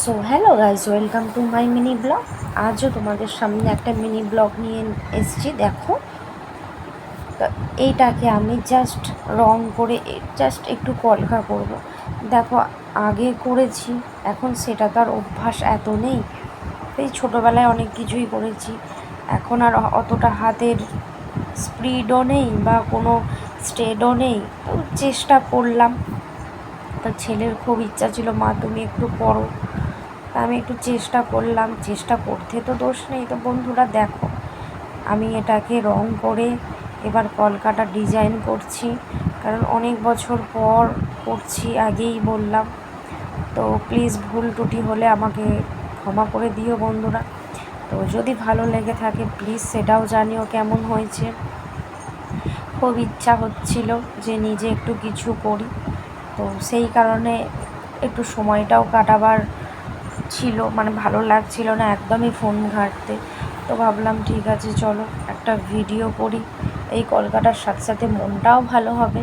So hello guys welcome to my mini blog আজও তোমাদের সামনে একটা মিনি ব্লগ নিয়ে এসেছি, দেখো। এইটাকে আমি জাস্ট রং করে জাস্ট একটু কলকা করব। দেখো, আগে করেছি, এখন সেটা তো আর অভ্যাস এত নেই। এই ছোটোবেলায় অনেক কিছুই করেছি, এখন আর অতটা হাতের স্পিডও নেই বা কোনো স্টেডও নেই। তো চেষ্টা করলাম। তা ছেলের খুব ইচ্ছা ছিল, মা, তুমি একটু পড়ো তা আমি একটু চেষ্টা করলাম, চেষ্টা করতে তো দোষ নেই। তো বন্ধুরা দেখো, আমি এটাকে রং করে এবার কলকাটা ডিজাইন করছি, কারণ অনেক বছর পর করছি, আগেই বললাম। তো প্লিজ ভুল ত্রুটি হলে আমাকে ক্ষমা করে দিও বন্ধুরা। তো যদি ভালো লেগে থাকে প্লিজ সেটাও জানিও কেমন হয়েছে। খুব ইচ্ছা হচ্ছিল যে নিজে একটু কিছু করি। তো সেই কারণে একটু সময়টাও কাটাবার ছিল মানে ভালো লাগছিল না, একদমই ফোন ঘাঁটতে। তো ভাবলাম, ঠিক আছে, চলো একটা ভিডিও করি। এই কলকাতার সাথে সাথে মনটাও ভালো হবে।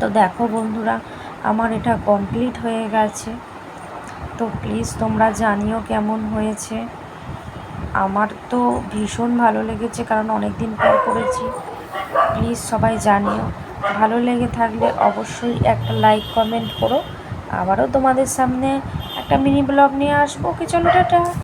তো দেখো বন্ধুরা, আমার এটা কমপ্লিট হয়ে গেছে। তো প্লিজ তোমরা জানিও কেমন হয়েছে। আমার তো ভীষণ ভালো লেগেছে, কারণ অনেক দিন পর করেছি। প্লিজ সবাই জানিও। ভালো লেগে থাকলে অবশ্যই একটা লাইক কমেন্ট করো। আবারও তোমাদের সামনে একটা মিনি ব্লগ নিয়ে আসব। কি চলো টাটা।